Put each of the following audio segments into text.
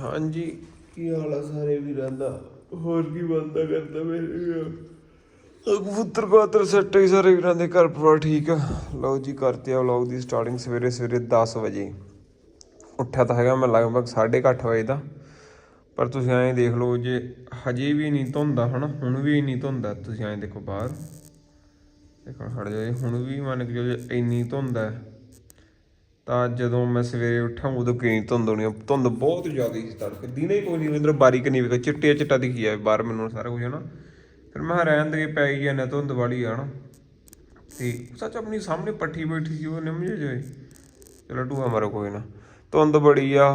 ਹਾਂਜੀ। ਕੀ ਹਾਲ ਆ ਸਾਰੇ ਵੀਰਾਂ ਦਾ? ਹੋਰ ਕੀ ਬੰਦਾ ਕਰਦਾ ਮੇਰੇ ਕਬੂਤਰ ਕਾਤਰ ਸੱਟ ਹੀ ਸਾਰੇ ਵੀਰਾਂ ਦੇ ਘਰ ਪਰਿਵਾਰ ਠੀਕ ਆ। ਲਓ ਜੀ ਕਰਤੇ ਆ ਵਲੌਗ ਦੀ ਸਟਾਰਟਿੰਗ ਸਵੇਰੇ ਸਵੇਰੇ 10 ਵਜੇ। ਉੱਠਿਆ ਤਾਂ ਹੈਗਾ ਮੈਂ ਲਗਭਗ 8:30 ਵਜੇ ਦਾ। ਪਰ ਤੁਸੀਂ ਐਂ ਦੇਖ ਲਓ ਜੇ ਹਜੇ ਵੀ ਨਹੀਂ ਧੁੰਦਾ ਹਨਾ ਹੁਣ ਵੀ ਨਹੀਂ ਧੁੰਦਾ ਤੁਸੀਂ ਐਂ ਦੇਖੋ ਬਾਹਰ। ਦੇਖੋ ਹਟ ਜਾਏ ਹੁਣ ਵੀ ਮੰਨ ਕੇ ਜੇ ਇੰਨੀ ਧੁੰਦ ਹੈ। ਤਾਂ ਜਦੋਂ ਮੈਂ ਸਵੇਰੇ ਉੱਠਾਂ ਉਦੋਂ ਕਿੰਨੀ ਧੁੰਦ ਹੋਣੀ ਆ। ਧੁੰਦ ਬਹੁਤ ਜ਼ਿਆਦਾ ਸੀ ਤੜਕੇ ਦਿਨੇ ਹੀ ਕੋਈ ਨਹੀਂ ਇੰਦਰ ਬਾਰੀਕ ਨਹੀਂ ਵੇਖਿਆ। ਚਿੱਟੇ ਚਿੱਟਾ ਦਿਖੀ ਆ ਬਾਹਰ ਮੈਨੂੰ ਸਾਰਾ ਕੁਝ ਹਨਾ। ਫਿਰ ਮੈਂ ਕਿਹਾ ਰਹਿਣ ਦੇ ਪੈ ਗਈ ਨਾ ਧੁੰਦ ਵਾਲੀ ਆ ਨਾ ਤੇ ਸੱਚ ਆਪਣੀ ਸਾਹਮਣੇ ਪੱਠੀ ਬੈਠੀ ਸੀ ਉਹ ਨਿੰਮ ਜਿਹੇ ਜਾਏ ਚਲੋ ਟੂਆ ਮਾਰੋ ਕੋਈ ਨਾ। ਧੁੰਦ ਬੜੀ ਆ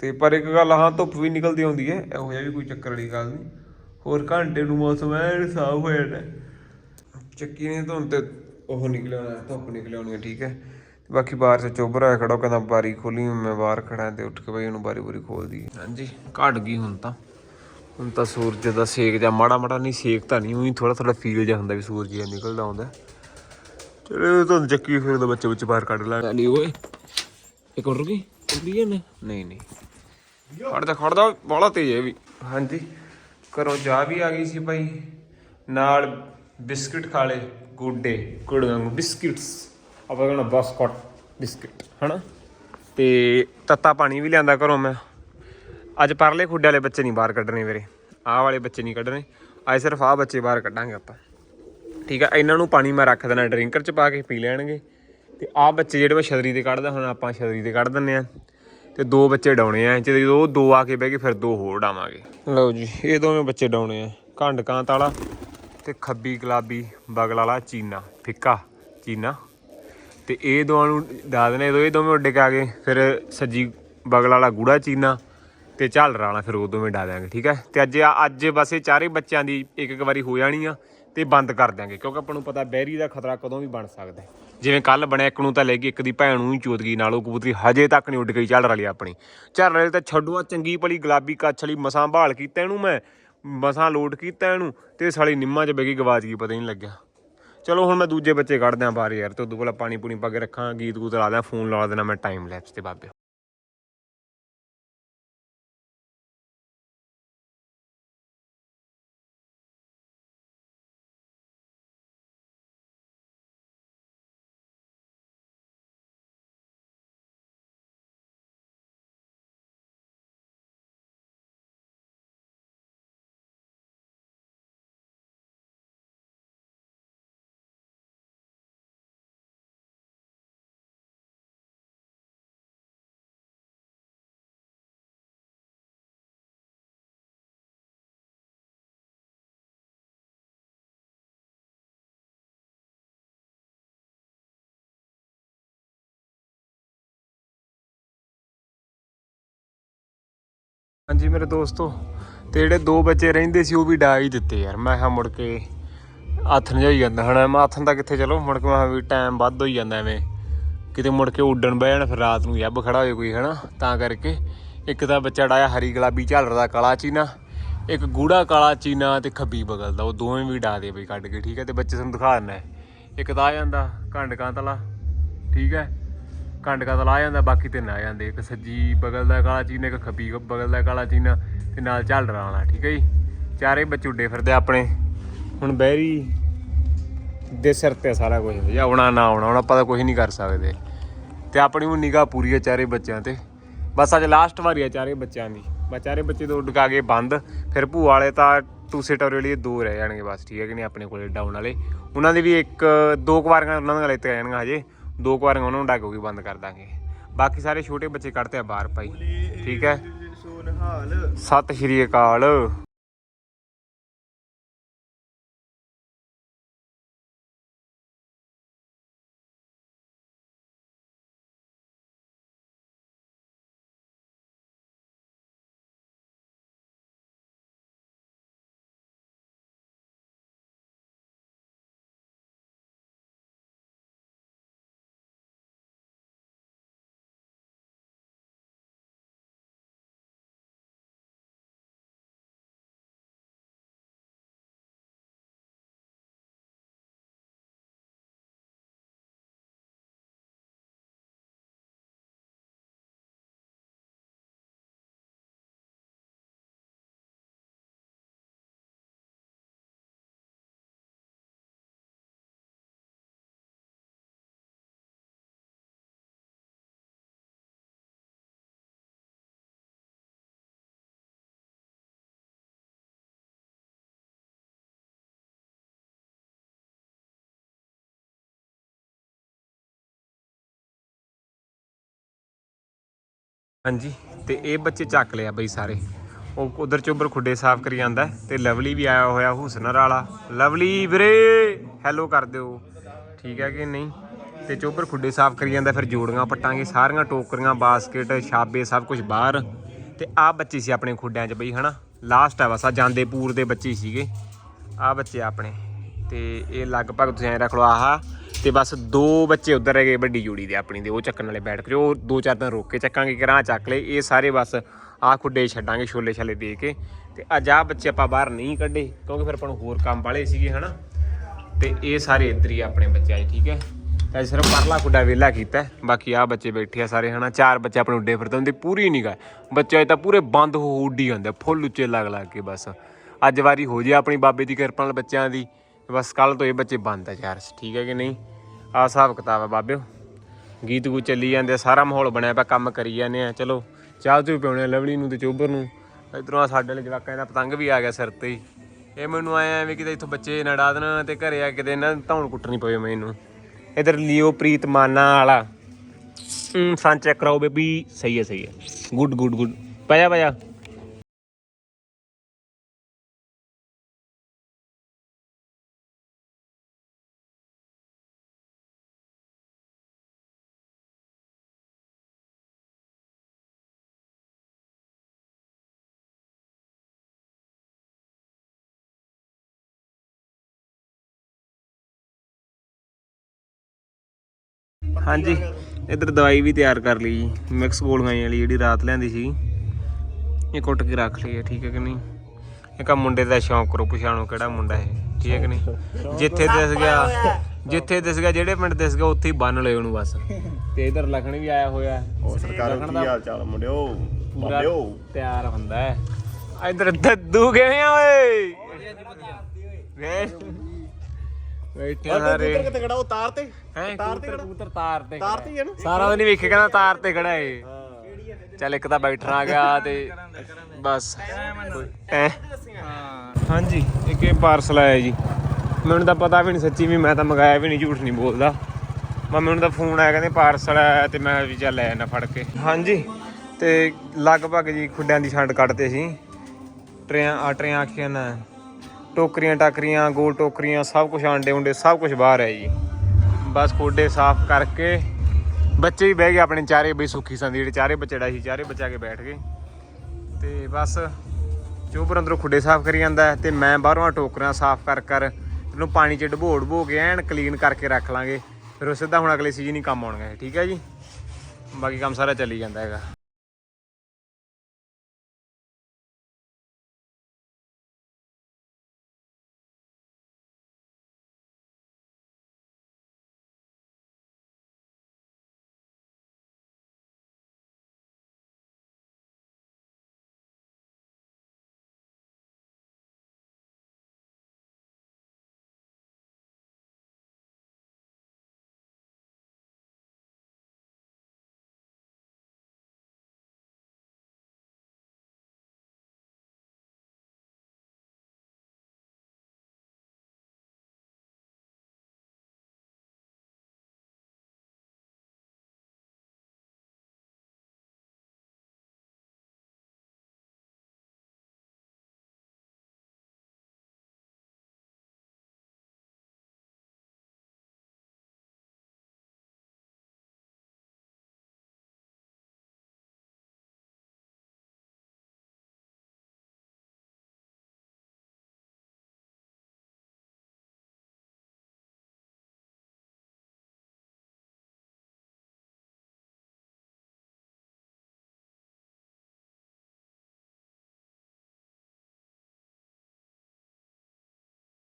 ਤੇ ਪਰ ਇੱਕ ਗੱਲ ਹਾਂ ਧੁੱਪ ਵੀ ਨਿਕਲਦੀ ਆਉਂਦੀ ਹੈ ਇਹੋ ਜਿਹਾ ਵੀ ਕੋਈ ਚੱਕਰ ਵਾਲੀ ਗੱਲ ਨਹੀਂ ਹੋਰ ਘੰਟੇ ਨੂੰ ਮੌਸਮ ਐਨ ਸਾਫ਼ ਹੋ ਜਾਣਾ ਚੱਕੀ ਨੇ ਧੁੰਦ ਤੇ ਉਹ ਨਿਕਲਿਆ ਹੋਣਾ ਧੁੱਪ ਨਿਕਲਿਆ ਹੋਣੀ ਆ, ਠੀਕ ਹੈ। ਤੇ ਬਾਕੀ ਬਾਹਰ ਸੇ ਚੋਬਰ ਆਇਆ ਖੜਾ ਉਹ ਕਹਿੰਦਾ ਬਾਰੀ ਖੋਲੀ ਮੈਂ ਬਾਹਰ ਖੜਾ ਤੇ ਉੱਠ ਕੇ ਬਈ ਉਹਨੂੰ ਬਾਰੀ ਬੁਰੀ ਖੋਲਦੀ ਹਾਂਜੀ ਘਟ ਗਈ ਹੁਣ ਤਾਂ। ਹੁਣ ਤਾਂ ਸੂਰਜ ਦਾ ਸੇਕ ਜਾਂ ਮਾੜਾ ਮਾੜਾ ਨਹੀਂ ਸੇਕ ਤਾਂ ਨਹੀਂ ਉਹੀ ਥੋੜਾ ਥੋੜਾ ਫੀਲ ਜਿਹਾ ਹੁੰਦਾ ਵੀ ਸੂਰਜ ਜਿਹਾ ਨਿਕਲਦਾ ਆਉਂਦਾ। ਚਲੋ ਤੁਹਾਨੂੰ ਚੱਕੀ ਫਿਰ ਉਹਦੇ ਬੱਚੇ ਵਿੱਚ ਬਾਹਰ ਕੱਢ ਲਾ। ਲਈ ਓਏ। ਇੱਕ ਹੋਰ ਰੁਕੀ? ਚੱਲੀ ਨੇ ਨਹੀਂ ਨਹੀਂ। ਖੜਦਾ ਖੜਦਾ ਬੜਾ ਤੇਜ਼ ਹੈ ਵੀ। ਹਾਂਜੀ ਘਰੋਂ ਚਾਹ ਵੀ ਆ ਗਈ ਸੀ ਭਾਈ। ਨਾਲ ਬਿਸਕਿਟ ਖਾ ਲੇ ਗੁੱਡੇ ਕੁੜੀਆਂ ਨੂੰ ਬਿਸਕਿਟਸ। ਆਪਾਂ ਕਹਿੰਦਾ ਬਸਕਟ ਬਿਸਕਿਟ, ਹਨਾ? ਤੇ ਤੱਤਾ ਪਾਣੀ ਵੀ ਲਿਆਂਦਾ ਘਰੋਂ ਮੈਂ। ਅੱਜ ਪਰਲੇ ਖੁੱਡੇ ਵਾਲੇ ਬੱਚੇ ਨਹੀਂ ਬਾਹਰ ਕੱਢਣੇ ਵੀਰੇ। ਆਹ ਵਾਲੇ ਬੱਚੇ ਨਹੀਂ ਕੱਢਣੇ। ਅੱਜ ਸਿਰਫ ਆਹ ਬੱਚੇ ਬਾਹਰ ਕੱਢਾਂਗੇ ਆਪਾਂ। ਠੀਕ ਆ, ਇਹਨਾਂ ਨੂੰ ਪਾਣੀ ਮੈਂ ਰੱਖ ਦੇਣਾ ਡਰਿੰਕਰ ਚ ਪਾ ਕੇ, ਪੀ ਲੈਣਗੇ। ਤੇ ਆਹ ਬੱਚੇ ਜਿਹੜੇ ਮੈਂ ਛਤਰੀ ਤੇ ਕੱਢਦਾ, ਹੁਣ ਆਪਾਂ ਛਤਰੀ ਤੇ ਕੱਢ ਦਿੰਨੇ ਆ ਤੇ ਦੋ ਬੱਚੇ ਡਾਉਣੇ ਆ ਤੇ ਜਦੋਂ ਉਹ ਦੋ ਆ ਕੇ ਬਹਿ ਕੇ ਫਿਰ ਦੋ ਹੋਰ ਡਾਵਾਂਗੇ। ਲਓ ਜੀ, ਇਹ ਦੋਵੇਂ ਬੱਚੇ ਡਾਉਣੇ ਆ। ਘੰਡ, ਕਾਂਤ ਵਾਲਾ ਤੇ ਖੱਬੀ, ਗੁਲਾਬੀ, ਬਗਲ ਵਾਲਾ, ਚੀਨਾ, ਫਿੱਕਾ, ਚੀਨਾ। ਤੇ ਇਹ ਦੋਵਾਂ ਨੂੰ ਡਾ ਦੇਣੇ ਇਹ ਦੋਵੇਂ ਉੱਡ ਕੇ ਆ ਗਏ। ਫਿਰ ਸੱਜੀ ਬਗਲ ਵਾਲਾ ਗੂੜਾ ਚੀਨਾ ਤੇ ਝਾਲਰ ਵਾਲਾ ਫਿਰ ਉਹ ਦੋਵੇਂ ਡਾ ਦਿਆਂਗੇ, ਠੀਕ ਹੈ? ਤੇ ਅੱਜ ਅੱਜ ਬਸ ਇਹ ਚਾਰੇ ਬੱਚਿਆਂ ਦੀ ਇੱਕ ਇੱਕ ਵਾਰੀ ਹੋ ਜਾਣੀ ਆ ਤੇ ਬੰਦ ਕਰ ਦਿਆਂਗੇ, ਕਿਉਂਕਿ ਆਪਾਂ ਨੂੰ ਪਤਾ ਬੈਰੀ ਦਾ ਖਤਰਾ ਕਦੋਂ ਵੀ ਬਣ ਸਕਦਾ ਹੈ। ਜਿਵੇਂ ਕੱਲ ਬਣਿਆ, ਇੱਕ ਨੂੰ ਤਾਂ ਲੈ ਗਈ, ਇੱਕ ਦੀ ਭੈਣ ਨੂੰ ਹੀ ਚੋਦ ਗਈ ਨਾਲ, ਉਹ ਕਬੂਤਰੀ ਹਜੇ ਤੱਕ ਨਹੀਂ ਉੱਡ ਗਈ ਝਾਲਰ ਵਾਲੀ ਆਪਣੀ। ਝਾਲਰ ਵਾਲੀ ਤਾਂ ਛੱਡੂਆ ਚੰਗੀ ਭਲੀ ਗੁਲਾਬੀ ਕੱਛ ਵਾਲੀ ਮਸਾਂ ਭਾਲ ਕੀਤਾ ਇਹਨੂੰ ਮੈਂ, ਮਸਾਂ ਲੋਟ ਕੀਤਾ ਇਹਨੂੰ ਤੇ ਸਾਲੀ ਨਿੰਮਾਂ 'ਚ ਬੈਗੀ ਗਵਾਚ ਗਈ, ਪਤਾ ਹੀ ਨਹੀਂ ਲੱਗਿਆ। ਚਲੋ ਹੁਣ ਮੈਂ ਦੂਜੇ ਬੱਚੇ ਕੱਢ ਦਿਆਂ ਬਾਹਰ ਯਾਰ, ਤੇ ਉਦੋਂ ਕੋਲ ਪਾਣੀ ਪੂਣੀ ਪਾ ਕੇ ਰੱਖਾਂ ਗੀਤ ਗੂਤ ਲਾ ਦਿਆਂ, ਫੋਨ ਲਾ ਦੇਣਾ ਮੈਂ ਟਾਈਮ ਲੈਪਸ ਤੇ ਬਾਬੇ। ਹਾਂਜੀ ਮੇਰੇ ਦੋਸਤੋ, ਤੇ ਜਿਹੜੇ ਦੋ ਬੱਚੇ ਰਹਿੰਦੇ ਸੀ ਉਹ ਵੀ ਡਾ ਹੀ ਦਿੱਤੇ ਯਾਰ। ਮੈਂ ਕਿਹਾ ਮੁੜ ਕੇ ਆਥਣ ਜਾਈ ਜਾਂਦਾ ਹਣਾ। ਮੈਂ ਆਥਣ ਦਾ ਕਿੱਥੇ ਚਲੋ? ਮੁੜ ਕੇ ਮੈਂ ਕਿਹਾ ਵੀ ਟਾਈਮ ਵੱਧ ਹੋਈ ਜਾਂਦਾ ਐਵੇਂ। ਕਿਤੇ ਮੁੜ ਕੇ ਉੱਡਣ ਬਹਿ ਜਾਣ, ਫਿਰ ਰਾਤ ਨੂੰ ਯੱਬ ਖੜਾ ਹੋਏ ਕੋਈ, ਹਨਾ? ਤਾਂ ਕਰਕੇ ਇੱਕ ਤਾਂ ਬੱਚਾ ਡਾਇਆ ਹਰੀ ਗੁਲਾਬੀ ਝਾਲਰ ਦਾ ਕਾਲਾ ਚੀਨਾ, ਇੱਕ ਗੂੜਾ ਕਾਲਾ ਚੀਨਾ ਤੇ ਖੱਬੀ ਬਗਲ ਦਾ ਉਹ ਦੋਵੇਂ ਵੀ ਡਾ ਦੇ ਬਈ ਕੱਢ ਕੇ, ਠੀਕ ਹੈ? ਤੇ ਬੱਚੇ ਤੁਹਾਨੂੰ ਦਿਖਾ ਦਿੰਦਾ। ਇੱਕ ਤਾਂ ਆ ਜਾਂਦਾ ਘੰਡ ਕਾਂਤਲਾ, ਠੀਕ ਹੈ? ਕੰਡ ਕਾ ਆ ਜਾਂਦਾ, ਬਾਕੀ ਤਿੰਨ ਆ ਜਾਂਦੇ। ਇੱਕ ਸੱਜੀ ਬਗਲ ਦਾ ਕਾਲਾ ਚੀਨਾ, ਇੱਕ ਖੱਬੀ ਬਗਲ ਦਾ ਕਾਲਾ ਚੀਨਾ ਤੇ ਨਾਲ ਝਾਲਰ ਵਾਲਾ, ਠੀਕ ਹੈ ਜੀ? ਚਾਰੇ ਬੱਚੇ ਉੱਡੇ ਫਿਰਦੇ ਆਪਣੇ। ਹੁਣ ਬਹਿਰੀ ਦੇ ਸਿਰ ਤੇ ਸਾਰਾ ਕੁਝ ਜੇ ਆਉਣਾ ਨਾ ਆਉਣਾ, ਹੁਣ ਆਪਾਂ ਤਾਂ ਕੁਝ ਨਹੀਂ ਕਰ ਸਕਦੇ। ਤੇ ਆਪਣੀ ਉਹ ਨਿਗਾਹ ਪੂਰੀ ਹੈ ਚਾਰੇ ਬੱਚਿਆਂ ਤੇ। ਬਸ ਅੱਜ ਲਾਸਟ ਵਾਰੀ ਹੈ ਚਾਰੇ ਬੱਚਿਆਂ ਦੀ। ਬਸ ਚਾਰੇ ਬੱਚੇ ਤੋਂ ਉੱਡ ਕੇ ਬੰਦ, ਫਿਰ ਭੂਆ ਵਾਲੇ ਤਾਂ ਟੂ ਟੋਰੇ ਲਈ ਦੋ ਰਹਿ ਜਾਣਗੇ ਬਸ, ਠੀਕ ਹੈ ਕਿ ਨਹੀਂ, ਆਪਣੇ ਕੋਲੇ ਡਾਊਨ ਵਾਲੇ। ਉਹਨਾਂ ਦੇ ਵੀ ਇੱਕ, ਦੋ ਕੁ ਵਾਰੀਆਂ ਉਹਨਾਂ ਦੇ ਲੈਤੇ ਜਾਣਗੇ ਹਜੇ। ਦੋ ਕੁ ਵਾਰੀਆਂ ਉਹਨਾਂ ਨੂੰ ਡਾਕ ਵੀ ਬੰਦ ਕਰ ਦਾਂਗੇ। ਬਾਕੀ ਸਾਰੇ ਛੋਟੇ ਬੱਚੇ ਕੱਢਤੇ ਆ ਬਾਹਰ ਭਾਈ। ਠੀਕ ਹੈ। ਸਤਿ ਸ਼੍ਰੀ ਅਕਾਲ। ਹਾਂਜੀ, ਤੇ ਇਹ ਬੱਚੇ ਚੱਕ ਲਿਆ ਬਈ ਸਾਰੇ। ਉਹ ਉਧਰ ਚੋਬਰ ਖੁੱਡੇ ਸਾਫ਼ ਕਰੀ ਜਾਂਦਾ ਹੈ ਤੇ ਲਵਲੀ ਵੀ ਆਇਆ ਹੋਇਆ ਹੁਸਨਰ ਵਾਲਾ। ਲਵਲੀ ਵੀਰੇ ਹੈਲੋ ਕਰ ਦਿਓ। ਠੀਕ ਹੈ ਕਿ ਨਹੀਂ? ਤੇ ਚੋਬਰ ਖੁੱਡੇ ਸਾਫ਼ ਕਰੀ ਜਾਂਦਾ, ਫਿਰ ਜੋੜੀਆਂ ਪੱਟਾਂਗੇ, ਸਾਰੀਆਂ ਟੋਕਰੀਆਂ, ਬਾਸਕਟ, ਛਾਬੇ, ਸਭ ਕੁਝ ਬਾਹਰ। ਤੇ ਆਹ ਬੱਚੇ ਸੀ ਆਪਣੇ ਖੁੱਡਿਆਂ 'ਚ ਬਈ, ਹਨਾ? ਲਾਸਟ ਆ ਬਸ ਆ ਜਾਂਦੇ ਪੂਰ ਦੇ ਬੱਚੇ ਸੀਗੇ। ਆਹ ਬੱਚੇ ਆਪਣੇ। ਤੇ ਇਹ ਲਗਭਗ ਤੁਸੀਂ ਐਂ ਰੱਖ ਲਓ, ਆਹ ਤੇ ਬਸ ਦੋ ਬੱਚੇ ਉਧਰ ਰਹਿ ਗਏ ਵੱਡੀ ਜੋੜੀ ਦੇ, ਆਪਣੀ ਦੇ, ਉਹ ਚੱਕਣ ਵਾਲੇ ਬੈਠ ਕੇ, ਉਹ ਦੋ ਚਾਰ ਦਿਨ ਰੋਕ ਕੇ ਚੱਕਾਂਗੇ ਕਿਰਾਂ ਚੱਕ ਲਏ, ਇਹ ਸਾਰੇ ਬਸ ਆਹ ਖੁੱਡੇ ਛੱਡਾਂਗੇ, ਛੋਲੇ ਛਾਲੇ ਦੇ ਕੇ। ਤੇ ਅੱਜ ਆਹ ਬੱਚੇ ਆਪਾਂ ਬਾਹਰ ਨਹੀਂ ਕੱਢੇ, ਕਿਉਂਕਿ ਫਿਰ ਆਪਾਂ ਨੂੰ ਹੋਰ ਕੰਮ ਵਾਲੇ ਸੀਗੇ, ਹਨਾ? ਤੇ ਇਹ ਸਾਰੇ ਇੱਧਰ ਹੀ ਆਪਣੇ ਬੱਚੇ ਆਏ ਠੀਕ ਹੈ? ਤਾਂ ਸਿਰਫ ਪਰਲਾ ਖੁੱਡਾ ਵਿਹਲਾ ਕੀਤਾ ਬਾਕੀ ਆ ਬੱਚੇ ਬੈਠੇ ਆ ਸਾਰੇ, ਹਨਾ? ਚਾਰ ਬੱਚੇ ਆਪਣੇ ਉੱਡੇ ਫਿਰਦੇ ਹੁੰਦੇ ਪੂਰੀ ਨਿਗਾ ਬੱਚੇ ਤਾਂ ਪੂਰੇ ਬੰਦ ਹੋ ਉੱਡੀ ਜਾਂਦੇ ਫੁੱਲ ਉੱਚੇ ਲੱਗ ਲੱਗ ਕੇ ਬਸ। ਅੱਜ ਵਾਰੀ ਹੋ ਜੇ ਆਪਣੀ ਬਾਬੇ ਦੀ ਕਿਰਪਾ ਨਾਲ ਬੱਚਿਆਂ ਦੀ। ਬਸ ਕੱਲ ਤੋਂ ਇਹ ਬੱਚੇ ਬੰਦ ਆ ਚਾਰ ਠੀਕ ਹੈ ਕਿ ਨਹੀਂ? ਆ ਹਿਸਾਬ ਕਿਤਾਬ ਆ ਬਾਬਿਓ। ਗੀਤ ਗੂ ਚੱਲੀ ਜਾਂਦੇ ਆ, ਸਾਰਾ ਮਾਹੌਲ ਬਣਿਆ ਪਿਆ ਕੰਮ ਕਰੀ ਜਾਂਦੇ ਆ। ਚਲੋ ਚਾਹ ਤੂੰ ਪਿਉਣੇ ਆ ਲਵਲੀ ਨੂੰ ਤੇ ਚੋਬਰ ਨੂੰ। ਇਧਰੋਂ ਆ ਸਾਡੇ ਵਾਲੇ ਜਵਾਕਾਂ ਦਾ ਪਤੰਗ ਵੀ ਆ ਗਿਆ ਸਿਰ ਤੇ ਹੀ। ਇਹ ਮੈਨੂੰ ਆਇਆ ਵੀ ਕਿਤੇ ਇੱਥੋਂ ਬੱਚੇ ਨਾ ਦੇਣ ਤੇ ਘਰੇ ਆ ਕਿਤੇ ਨਾ ਧੌਣ ਕੁੱਟਣੀ ਪਵੇ ਮੈਨੂੰ। ਇਧਰ ਲਿਓ ਪ੍ਰੀਤ ਮਾਨਾ ਵਾਲਾ। ਹਮ ਸਾਂ ਚੈੱਕ ਕਰਾਓ ਬੇਬੀ ਸਹੀ ਹੈ ਸਹੀ ਹੈ। ਗੁੱਡ ਗੁੱਡ ਗੁੱਡ ਪਾਇਆ ਪਾਇਆ ਹਾਂਜੀ ਇਧਰ ਦਵਾਈ ਵੀ ਤਿਆਰ ਕਰ ਲਈ ਜੀ ਮਿਕਸ ਗੋਲੀਆਂ ਵਾਲੀ ਜਿਹੜੀ ਰਾਤ ਲਿਆਂਦੀ ਸੀ। ਇਹ ਕੁੱਟ ਕੇ ਰੱਖ ਲਈ ਹੈ ਠੀਕ ਹੈ ਕਿ ਨਹੀਂ? ਇੱਕ ਆ ਮੁੰਡੇ ਦਾ ਸ਼ੌਂਕ ਕਰੋ ਪਛਾਣੋ ਕਿਹੜਾ ਮੁੰਡਾ ਹੈ ਠੀਕ ਹੈ ਕਿ ਨਹੀਂ? ਜਿੱਥੇ ਦਿਸ ਗਿਆ ਜਿੱਥੇ ਦਿਸ ਗਿਆ ਜਿਹੜੇ ਪਿੰਡ ਦਿਸ ਗਿਆ ਉੱਥੇ ਹੀ ਬੰਨ ਲਏ ਉਹਨੂੰ ਬਸ। ਤੇ ਇਧਰ ਲਖਣ ਵੀ ਆਇਆ ਹੋਇਆ। ਹੋਰ ਸਰਕਾਰ ਕੀ ਹਾਲ ਚਾਲ ਮੁੰਡਿਓ? ਪੂਰਾ ਤਿਆਰ ਹੁੰਦਾ ਹੈ। ਇਧਰ ਦੱਦੂ ਕਿਵੇਂ ਆ ਓਏ? ਵੇ ਬੈਠੇ ਆ ਸਾਰੇ। ਕਿਤੇ ਖੜਾ? ਉਹ ਤਾਰ ਤੇ? ਹੈ? ਤਾਰ ਤੇ ਕਬੂਤਰ ਤਾਰ ਤੇ ਤਾਰ ਤੇ ਹੀ ਹੈ ਨਾ? ਸਾਰਾ ਦਿਨ ਵੇਖੇ ਕਹਿੰਦਾ ਤਾਰ ਤੇ ਖੜਾ ਏ। ਚੱਲ ਇੱਕ ਤਾਂ ਬੈਠਣਾ ਆ ਗਿਆ ਤੇ ਬਸ। ਐ ਹਾਂਜੀ ਇੱਕ ਇਹ ਪਾਰਸਲ ਆਇਆ ਜੀ। ਮੈਨੂੰ ਤਾਂ ਪਤਾ ਵੀ ਨਹੀਂ ਸੱਚੀ ਵੀ ਮੈਂ ਤਾਂ ਮੰਗਾਇਆ ਵੀ ਨਹੀਂ ਝੂਠ ਨਹੀਂ ਬੋਲਦਾ। ਮੈਂ ਮੈਨੂੰ ਤਾਂ ਫੋਨ ਆਇਆ ਕਹਿੰਦੇ ਪਾਰਸਲ ਆਇਆ ਤੇ ਮੈਂ ਵੀ ਚੱਲ ਲੈ ਨਾ ਫੜ ਕੇ। ਹਾਂਜੀ ਤੇ ਲਗਭਗ ਜੀ ਖੁੱਡਿਆਂ ਦੀ ਛੰਡ ਕੱਢਦੇ ਸੀ। ਟਰਿਆਂ ਆ ਟਰਿਆਂ ਆਖੀਆਂ ਨਾ। ਟੋਕਰੀਆਂ ਟਾਕਰੀਆਂ, ਗੋਲ ਟੋਕਰੀਆਂ, ਸਭ ਕੁਝ ਆਂਡੇ ਉਂਡੇ, ਸਭ ਕੁਝ ਬਾਹਰ ਹੈ ਜੀ। ਬਸ ਖੋਡੇ ਸਾਫ਼ ਕਰਕੇ, ਬੱਚੇ ਵੀ ਬਹਿ ਗਏ ਆਪਣੇ ਚਾਰੇ ਬਈ ਸੁੱਖੀ ਸੰਦੀ, ਜਿਹੜੇ ਚਾਰੇ ਬੱਚੜਾ ਸੀ, ਚਾਰੇ ਬੱਚਾ ਕੇ ਬੈਠ ਗਏ। ਤੇ ਬਸ ਚੋਬਰ ਅੰਦਰੋਂ ਖੁੱਡੇ ਸਾਫ਼ ਕਰੀ ਜਾਂਦਾ ਹੈ ਤੇ ਮੈਂ ਬਾਹਰੋਂ ਟੋਕਰਾਂ ਸਾਫ਼ ਕਰ ਕਰ ਇਹਨੂੰ ਪਾਣੀ 'ਚ ਡਬੋ ਡਬੋ ਕੇ ਐਨ ਕਲੀਨ ਕਰਕੇ ਰੱਖ ਲਾਂਗੇ। ਫਿਰ ਉਹ ਸਿੱਧਾ ਹੁਣ ਅਗਲੇ ਸੀਜ਼ਨ ਹੀ ਕੰਮ ਆਉਣਗੇ, ਠੀਕ ਹੈ ਜੀ? ਬਾਕੀ ਕੰਮ ਸਾਰਾ ਚੱਲੀ ਜਾਂਦਾ ਹੈਗਾ।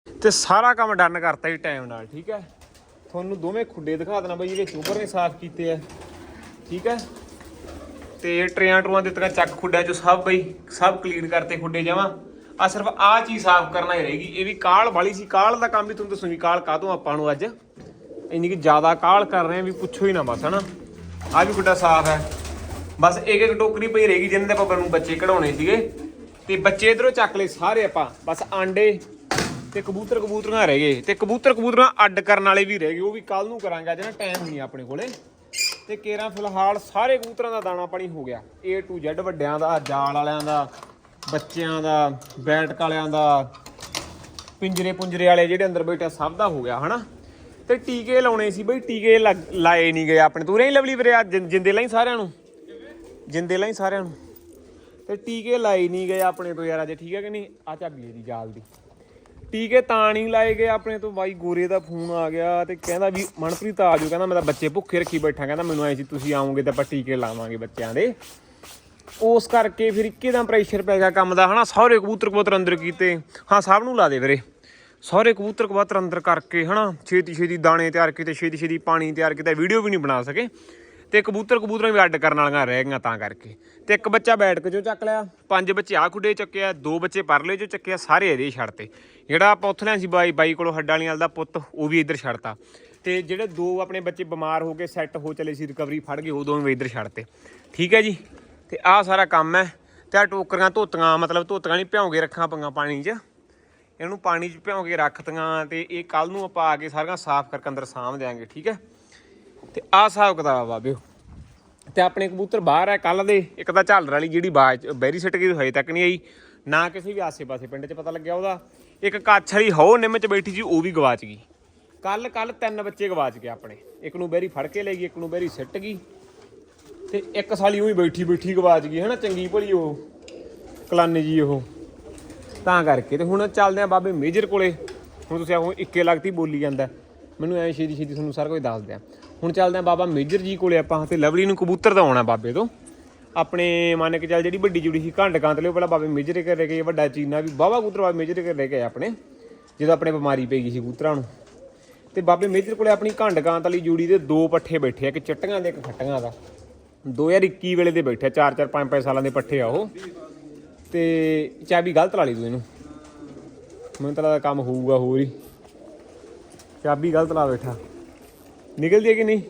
ਤੇ ਸਾਰਾ ਕੰਮ ਡਨ ਕਰਤਾ ਜੀ ਟਾਈਮ ਨਾਲ, ਠੀਕ ਹੈ? ਤੁਹਾਨੂੰ ਦੋਵੇਂ ਖੁੱਡੇ ਦਿਖਾ ਦੇਣਾ ਬਈ ਜਿਹੜੇ ਚੂਬਰ ਨੇ ਸਾਫ਼ ਕੀਤੇ ਆ, ਠੀਕ ਹੈ? ਤੇ ਟਰੇਆਂ ਟਰੂਆਂ ਦੇ ਤੱਕ ਚੱਕ ਖੁੱਡਿਆਂ ਚੋਂ ਸਭ ਬਈ, ਸਭ ਕਲੀਨ ਕਰਤੇ ਖੁੱਡੇ ਜਾਵਾਂ ਆ ਸਿਰਫ ਆ ਚੀਜ਼ ਸਾਫ਼ ਕਰਨਾ ਹੀ ਰਹੇਗੀ, ਇਹ ਵੀ ਕਾਲ ਵਾਲੀ ਸੀ, ਕਾਲ ਦਾ ਕੰਮ ਵੀ ਤੁਹਾਨੂੰ ਦੱਸੂ ਵੀ ਕਾਲ ਕਾਹਤੋਂ ਆਪਾਂ ਨੂੰ ਅੱਜ। ਇੰਨੀ ਕਿ ਜ਼ਿਆਦਾ ਕਾਲ ਕਰ ਰਹੇ ਆ ਵੀ ਪੁੱਛੋ ਹੀ ਨਾ ਬਸ, ਹਨਾ? ਆ ਵੀ ਖੁੱਡਾ ਸਾਫ਼ ਹੈ। ਬਸ ਇੱਕ ਇੱਕ ਟੋਕਰੀ ਪਈ ਰਹੇਗੀ ਜਿਹਨਾਂ ਦੇ ਆਪਾਂ ਨੂੰ ਬੱਚੇ ਕਢਾਉਣੇ ਸੀਗੇ। ਤੇ ਬੱਚੇ ਇਧਰੋਂ ਚੱਕ ਲਏ ਸਾਰੇ ਆਪਾਂ। ਬਸ ਆਂਡੇ ਤੇ ਕਬੂਤਰ ਕਬੂਤਰੀਆਂ ਰਹਿ ਗਏ। ਤੇ ਕਬੂਤਰ ਕਬੂਤਰੀਆਂ ਅੱਡ ਕਰਨ ਵਾਲੇ ਵੀ ਰਹਿ ਗਏ। ਉਹ ਵੀ ਕੱਲ ਨੂੰ ਕਰਾਂਗੇ, ਅੱਜ ਨਾ ਟਾਈਮ ਨਹੀਂ ਆਪਣੇ ਕੋਲੇ। ਤੇ ਕੇਰਾਂ ਫਿਲਹਾਲ ਸਾਰੇ ਕਬੂਤਰਾਂ ਦਾ ਦਾਣਾ ਪਾਣੀ ਹੋ ਗਿਆ। A to Z ਵੱਡਿਆਂ ਦਾ, ਜਾਲ ਵਾਲਿਆਂ ਦਾ, ਬੱਚਿਆਂ ਦਾ, ਬੈਟਕ ਵਾਲਿਆਂ ਦਾ, ਪਿੰਜਰੇ ਪੁੰਜਰੇ ਵਾਲੇ ਜਿਹੜੇ ਅੰਦਰ ਬੈਠੇ ਸਭ ਦਾ ਹੋ ਗਿਆ, ਹਨਾ? ਤੇ ਟੀਕੇ ਲਾਉਣੇ ਸੀ ਬਈ, ਟੀਕੇ ਲੱਗ- ਲਾਏ ਨਹੀਂ ਗਏ ਆਪਣੇ ਤੂੰ। ਨਹੀਂ ਲਵਲੀ ਵੀਰੇ ਜਿੰ- ਜਿੰਦੇ ਲਈ ਸਾਰਿਆਂ ਨੂੰ? ਜਿੰਦੇ ਲਈ ਸਾਰਿਆਂ ਨੂੰ। ਤੇ ਟੀਕੇ ਲਾਏ ਨਹੀਂ ਗਏ ਆਪਣੇ ਤੋਂ ਯਾਰ, ਅੱਜ ਠੀਕ ਹੈ ਕਿ ਨਹੀਂ? ਆ ਝਾਬੀ ਦੀ ਜਾਲ ਦੀ। ਟੀਕੇ ਤਾਂ ਨਹੀਂ ਲਾਏ ਗਏ ਆਪਣੇ ਤੋਂ। ਬਾਈ ਗੋਰੇ ਦਾ ਫੋਨ ਆ ਗਿਆ ਤੇ ਕਹਿੰਦਾ ਵੀ, ਮਨਪ੍ਰੀਤ ਆ ਜਾਓ ਕਹਿੰਦਾ, ਮੈਂ ਤਾਂ ਬੱਚੇ ਭੁੱਖੇ ਰੱਖੀ ਬੈਠਾ। ਕਹਿੰਦਾ, ਮੈਨੂੰ ਐ ਸੀ, ਤੁਸੀਂ ਆਓਗੇ ਤਾਂ ਆਪਾਂ ਟੀਕੇ ਲਾਵਾਂਗੇ ਬੱਚਿਆਂ ਦੇ। ਉਸ ਕਰਕੇ ਫਿਰ ਇੱਕੇ ਦਾ ਪ੍ਰੈਸ਼ਰ ਪੈ ਗਿਆ ਕੰਮ ਦਾ, ਹਨਾ। ਸਾਰੇ ਕਬੂਤਰ ਕਬੂਤਰ ਅੰਦਰ ਕੀਤੇ। ਹਾਂ, ਸਭ ਨੂੰ ਲਾ ਦੇ ਵੀਰੇ। ਸਾਰੇ ਕਬੂਤਰ ਕਬੂਤਰ ਅੰਦਰ ਕਰਕੇ, ਹਨਾ। ਛੇਤੀ ਛੇਤੀ ਦਾਣੇ ਤਿਆਰ ਕੀਤੇ ਛੇਤੀ ਛੇਤੀ ਪਾਣੀ ਤਿਆਰ ਕੀਤਾ। ਵੀਡੀਓ ਵੀ ਨਹੀਂ ਬਣਾ ਸਕੇ। ਤੇ ਕਬੂਤਰ ਕਬੂਤਰਾਂ ਵੀ ਅੱਡ ਕਰਨ ਵਾਲੀਆਂ ਰਹਿ ਗਈਆਂ ਤਾਂ ਕਰਕੇ। ਤੇ ਇੱਕ ਬੱਚਾ ਬੈਠ ਕੇ ਜੋ ਚੱਕ ਲਿਆ, ਪੰਜ ਬੱਚੇ ਆ ਖੁੱਡੇ ਚੱਕਿਆ, ਦੋ ਬੱਚੇ ਪਰਲੇ ਜੋ ਚੱਕਿਆ, ਸਾਰੇ ਇਹਦੇ ਛੱਡਤੇ ਜਿਹੜਾ ਆਪਾਂ ਉੱਥੇ ਲਿਆ ਸੀ ਬਾਈ ਬਾਈ ਕੋਲੋਂ ਹੱਡਾਂ ਵਾਲੀ ਵਾਲ ਦਾ ਪੁੱਤ, ਉਹ ਵੀ ਇੱਧਰ ਛੱਡਤਾ। ਤੇ ਜਿਹੜੇ ਦੋ ਆਪਣੇ ਬੱਚੇ ਬਿਮਾਰ ਹੋ ਕੇ ਸੈੱਟ ਹੋ ਚਲੇ ਸੀ ਰਿਕਵਰੀ ਫੜ ਗਏ, ਉਹ ਦੋਵੇਂ ਵੀ ਇੱਧਰ ਛੱਡਤੇ ਠੀਕ ਹੈ ਜੀ? ਤੇ ਆਹ ਸਾਰਾ ਕੰਮ ਹੈ। ਤੇ ਆ ਟੋਕਰੀਆਂ, ਧੋਤੀਆਂ, ਮਤਲਬ ਧੋਤੀਆਂ ਨਹੀਂ, ਭਿਉਂ ਕੇ ਰੱਖਾਂ ਪੰਗਾ ਪਾਣੀ 'ਚ। ਇਹਨੂੰ ਪਾਣੀ 'ਚ ਭਿਉਂ ਕੇ ਰੱਖਤੀਆਂ ਤੇ ਇਹ ਕੱਲ ਨੂੰ ਆਪਾਂ ਆ ਕੇ ਸਾਰੀਆਂ ਸਾਫ਼ ਕਰਕੇ ਅੰਦਰ ਸਾਂਭ ਦਿਆਂਗੇ, ਠੀਕ ਹੈ? ਤੇ ਆਹ ਹਿਸਾਬ ਕਿਤਾਬ ਆ ਬਾਬਿਓ ਤੇ ਆਪਣੇ ਕਬੂਤਰ ਬਾਹਰ ਹੈ ਕੱਲ ਦੇ। ਇੱਕ ਤਾਂ ਝਾਲਰ ਵਾਲੀ ਜਿਹੜੀ ਬਾਜ ਬੈਰੀ ਸਿੱਟ ਗਈ ਹਜੇ ਤੱਕ ਨਹੀਂ ਆਈ। ਨਾ ਕਿਸੇ ਵੀ ਆਸੇ-ਪਾਸੇ ਪਿੰਡ 'ਚ ਪਤਾ ਲੱਗਿਆ ਉਹਦਾ। ਇੱਕ ਕੱਛ ਵਾਲੀ ਹੋ ਨਿੰਮ 'ਚ ਬੈਠੀ ਸੀ, ਉਹ ਵੀ ਗਵਾਚ ਗਈ। ਕੱਲ ਕੱਲ ਤਿੰਨ ਬੱਚੇ ਗਵਾਚ ਗਏ ਆਪਣੇ। ਇੱਕ ਨੂੰ ਬੈਰੀ ਫੜ ਕੇ ਲੈ ਗਈ, ਇੱਕ ਨੂੰ ਬੈਰੀ ਸਿੱਟ ਗਈ। ਤੇ ਇੱਕ ਸਾਲੀ ਉਹੀ ਬੈਠੀ ਬੈਠੀ ਗਵਾਚ ਗਈ, ਹਨਾ, ਚੰਗੀ ਭਲੀ ਉਹ। ਕਲਾਨੀ ਜੀ ਉਹ। ਤਾਂ ਕਰਕੇ ਤੇ ਹੁਣ ਚੱਲਦੇ ਆ ਬਾਬੇ ਮੇਜਰ ਕੋਲੇ। ਹੁਣ ਤੁਸੀਂ ਆਹੋ ਇੱਕੇ ਲੱਗਤੀ ਬੋਲੀ ਜਾਂਦਾ। ਮੈਨੂੰ ਐ ਛੇਤੀ ਛੇਤੀ ਤੁਹਾਨੂੰ ਸਾਰਾ ਕੁਝ ਦੱਸ ਦਿਆਂ। ਹੁਣ ਚੱਲਦੇ ਆ ਬਾਬਾ ਮੇਜਰ ਜੀ ਕੋਲੇ ਆਪਾਂ ਤੇ ਲਵਲੀ ਨੂੰ ਕਬੂਤਰ ਤਾਂ ਆਉਣਾ ਬਾਬੇ ਤੋਂ। ਆਪਣੇ ਮੰਨ ਕੇ ਚੱਲ ਜਿਹੜੀ ਵੱਡੀ ਜੁੜੀ ਸੀ ਘੰਡ ਕਾਂ ਤੇ ਉਹ ਪਹਿਲਾਂ ਬਾਬੇ ਮੇਜਰ ਕੇ ਲੈ ਗਏ, ਵੱਡਾ ਚੀਨਾ ਵੀ ਬਾਬਾ ਕਬੂਤਰ ਬਾਬੇ ਮੇਜਰ ਕਰ ਲੈ ਗਏ ਆਪਣੇ ਜਦੋਂ ਆਪਣੇ ਬਿਮਾਰੀ ਪੈ ਗਈ ਸੀ ਕਬੂਤਰਾਂ ਨੂੰ। ਤੇ ਬਾਬੇ ਮੇਜਰ ਕੋਲੇ ਆਪਣੀ ਘੰਡ ਕਾਂ ਵਾਲੀ ਜੁੜੀ ਦੇ ਦੋ ਪੱਠੇ ਬੈਠੇ ਆ ਇੱਕ ਚਿੱਟੀਆਂ ਦੇ ਇੱਕ ਖੱਟੀਆਂ ਦਾ। 2021 ਵੇਲੇ ਦੇ ਬੈਠੇ 4 4 5 5 ਸਾਲਾਂ ਦੇ ਪੱਠੇ ਆ ਉਹ। ਤੇ ਚਾਬੀ ਗਲਤ ਲਾ ਲਈ ਤੂੰ ਇਹਨੂੰ। ਮੈਨੂੰ ਤਾਂ ਲੱਗਦਾ ਕੰਮ ਹੋਊਗਾ ਹੋਰ ਹੀ। ਚਾਬੀ ਗਲਤ ਲਾ ਬੈਠਾ। ਨਿਕਲਦੀ ਹੈ ਕਿ ਨਹੀਂ?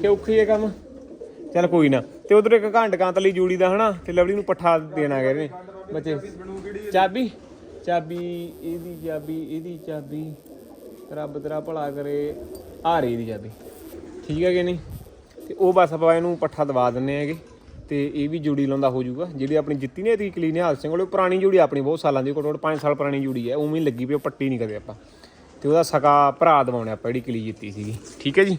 ਕਿ ਔਖੀ ਹੈ ਕੰਮ? ਚੱਲ ਕੋਈ ਨਾ। ਤੇ ਉਧਰ ਇੱਕ ਘੰਟ ਕਾਂਤ ਲਈ ਜੂੜੀ ਦਾ, ਹਨਾ? ਤੇ ਲਵਲੀ ਨੂੰ ਪੱਠਾ ਦੇਣਾ ਗਏ ਨੇ ਬੱਚੇ, ਚਾਬੀ? ਚਾਬੀ, ਇਹਦੀ ਚਾਬੀ ਇਹਦੀ ਚਾਬੀ। ਰੱਬ ਤੇਰਾ ਭਲਾ ਕਰੇ। ਆ ਰਹੀ ਇਹਦੀ ਚਾਬੀ। ਠੀਕ ਹੈ ਕਿ ਨਹੀਂ? ਤੇ ਉਹ ਬਸ ਆਪਾਂ ਇਹਨੂੰ ਪੱਠਾ ਦਵਾ ਦਿੰਨੇ ਹੈਗੇ। ਤੇ ਇਹ ਵੀ ਜੁੜੀ ਲਾਉਂਦਾ ਹੋ ਜਾਊਗਾ। ਜਿਹੜੀ ਆਪਣੀ ਜਿੱਤੀ ਨੇ ਇਹਦੀ ਕਲੀਨ ਹਾਲ ਸਿੰਘ ਕੋਲੇ ਪੁਰਾਣੀ ਜੂੜੀ ਆਪਣੀ, ਬਹੁਤ ਸਾਲਾਂ ਦੀ, ਘੱਟੋ ਘੱਟ 5 ਸਾਲ ਪੁਰਾਣੀ ਜੂੜੀ ਹੈ। ਉਵੇਂ ਹੀ ਲੱਗੀ ਪਈ, ਉਹ ਪੱਟੀ ਨਹੀਂ ਕਦੇ ਆਪਾਂ। ਤੇ ਉਹਦਾ ਸਕਾ ਭਰਾ ਦਵਾਉਣੇ ਆਪਾਂ ਜਿਹੜੀ ਕਲੀ ਜਿੱਤੀ ਸੀਗੀ। ਠੀਕ ਹੈ ਜੀ?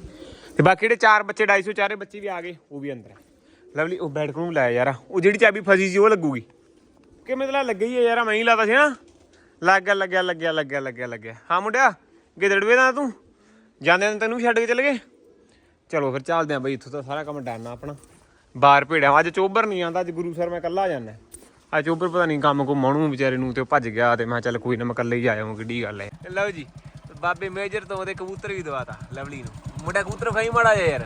ਤੇ ਬਾਕੀ ਜਿਹੜੇ ਚਾਰ ਬੱਚੇ 250 ਚਾਰੇ ਬੱਚੇ ਵੀ ਆ ਗਏ, ਉਹ ਵੀ ਅੰਦਰ ਹੈ ਲਵਲੀ, ਉਹ ਬੈਠ ਨੂੰ ਲਾਇਆ ਯਾਰ। ਉਹ ਜਿਹੜੀ ਚਾਬੀ ਫਸੀ ਸੀ, ਉਹ ਲੱਗੂਗੀ। ਕਿ ਮਤਲਬ ਲੱਗੀ ਹੀ ਹੈ ਯਾਰ ਮੈਂ ਹੀ ਲਾਤਾ ਸੀ ਨਾ। ਲੱਗ ਗਿਆ ਲੱਗਿਆ ਲੱਗਿਆ ਲੱਗਿਆ ਲੱਗਿਆ ਲੱਗਿਆ। ਹਾਂ ਮੁੰਡਿਆ, ਗਿੱਦੜਵੇ ਦਾ ਤੂੰ? ਜਾਂਦੇ ਨੇ ਤੈਨੂੰ ਵੀ ਛੱਡ ਕੇ ਚਲੇ ਗਏ? ਚਲੋ ਫਿਰ ਚੱਲਦੇ ਆਂ ਬਈ, ਇੱਥੋਂ ਤਾਂ ਸਾਰਾ ਕੰਮ ਡਨ ਆ ਆਪਣਾ। ਬਾਹਰ ਭੇੜਿਆ, ਅੱਜ ਚੋਬਰ ਨਹੀਂ ਆਂਦਾ ਅੱਜ ਗੁਰੂ ਸਰ ਮੈਂ ਇਕੱਲਾ ਜਾਣਾ ਅੱਜ ਚੋਬਰ ਪਤਾ ਨਹੀਂ ਕੰਮ ਕੋ ਮਣੂ ਵਿਚਾਰੇ ਨੂੰ ਤੇ ਉਹ ਭੱਜ ਗਿਆ ਤੇ ਮੈਂ ਕਿਹਾ ਚੱਲ ਕੋਈ ਨਾ ਮੈਂ ਇਕੱਲੇ ਹੀ ਆਇਆ ਹਾਂ ਕਿੱਡੀ ਗੱਲ ਹੈ ਲਓ ਜੀ ਬਾਬੇ ਮੇਜਰ ਤੋਂ ਉਹਦੇ ਕਬੂਤਰ ਵੀ ਦਵਾਤਾ ਲਵਲੀ ਨੂੰ। ਮੁੰਡਾ ਕਬੂਤਰ ਖਾਈ ਮਾੜਾ ਜਿਹਾ ਯਾਰ।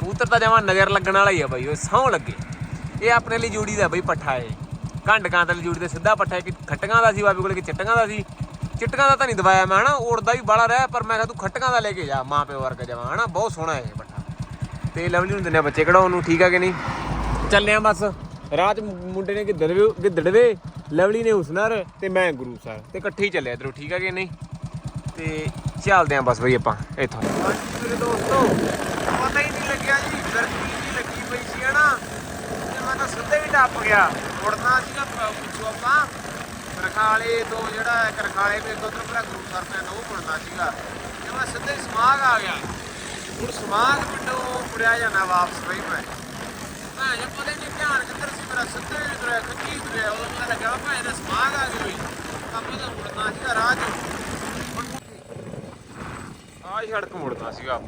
ਕਬੂਤਰ ਤਾਂ ਜਮਾ ਨਜ਼ਰ ਲੱਗਣ ਵਾਲਾ ਹੀ ਆ ਬਾਈ ਉਹ ਸੌਂ ਲੱਗੇ। ਇਹ ਆਪਣੇ ਲਈ ਜੋੜੀ ਦਾ ਬਈ ਪੱਠਾ ਏ। ਘੰਡ ਕਾਂ ਵਾਲੀ ਜੋੜੀ ਦੇ ਸਿੱਧਾ ਪੱਠਾ ਹੈ ਕਿ ਖੱਟੀਆਂ ਦਾ ਸੀ ਬਾਬੇ ਕੋਲੇ ਕਿ ਚਿੱਟੀਆਂ ਦਾ ਸੀ। ਚਿੱਟੀਆਂ ਦਾ ਤਾਂ ਨਹੀਂ ਦਵਾਇਆ ਮੈਂ ਹਨਾ? ਉੜਦਾ ਵੀ ਬਾਲਾ ਰਿਹਾ ਪਰ ਮੈਂ ਕਿਹਾ ਤੂੰ ਖੱਟੀਆਂ ਦਾ ਲੈ ਕੇ ਜਾ ਮਾਂ ਪਿਓ ਵਰਗਾ ਜਮਾ ਹਨਾ? ਬਹੁਤ ਸੋਹਣਾ ਹੈ ਇਹ ਪੱਠਾ। ਤੇ ਲਵਲੀ ਨੂੰ ਦਿੰਦੇ ਆ ਬੱਚੇ ਕਢਾਉਣ ਨੂੰ ਠੀਕ ਆ ਕਿ ਨਹੀਂ? ਚੱਲੇ ਆ ਬਸ। ਰਾਤ ਮੁੰਡੇ ਨੇ ਗਿੱਦੜਵੇ ਗਿੱਦੜਵੇ ਲਵਲੀ ਨੇ ਹੁਸਨਰ ਤੇ ਮੈਂ ਗੁਰੂ ਸਰ ਤੇ ਇਕੱਠੇ ਹੀ ਚੱਲੇ ਇਧਰੋਂ ਠੀਕ ਆ ਕਿ ਨਹੀਂ? ਤੇ ਚੱਲਦੇ ਆ ਬਸ ਬਈ ਆਪਾਂ ਇੱਥੋਂ। ਹਾਂਜੀ ਮੇਰੇ ਦੋਸਤੋ ਪਤਾ ਹੀ ਨਹੀਂ ਲੱਗਿਆ ਜੀ ਗਰਮੀ ਜੀ ਲੱਗੀ ਪਈ ਸੀ ਹਨਾ? ਤੇ ਮੈਂ ਤਾਂ ਸਿੱਧੇ ਹੀ ਟੱਪ ਗਿਆ। ਮੁੜਨਾ ਸੀਗਾ ਪੁੱਛੋ ਆਪਾਂ। ਰਖਾਲੇ ਤੋਂ ਜਿਹੜਾ ਇੱਕ ਰਖਾਲੇ ਤੇ ਉਧਰ ਮੇਰਾ ਗੁਰੂ ਸਰ ਪੈਂਦਾ ਉਹ ਮੁੜਨਾ ਸੀਗਾ। ਤੇ ਮੈਂ ਸਿੱਧੇ ਹੀ ਸਮਾਗ ਆ ਗਿਆ। ਹੁਣ ਸਮਾਗ ਪਿੰਡੋਂ ਮੁੜਿਆ ਜਾਣਾ ਵਾਪਸ ਬਈ ਮੈਂ। ਭਾਂ ਜੇ ਪਤਾ ਨਹੀਂ ਧਿਆਨ ਕਿੱਧਰ ਸੀ ਮੇਰਾ ਸਿੱਧੇ ਹੀ ਤੁਰਿਆ ਖੱਜੀ ਤੁਰਿਆ ਉਹ ਮੈਨੂੰ ਲੱਗਿਆ ਭਾਂ ਇਹਦਾ ਸਮਾਗ ਆ ਗਿਆ ਬਈ। ਕੰਮ ਤਾਂ ਮੁੜਨਾ ਸੀਗਾ ਰਾਹ 'ਚ ਆਹ ਸੜਕ ਮੁੜਨਾ ਸੀਗਾ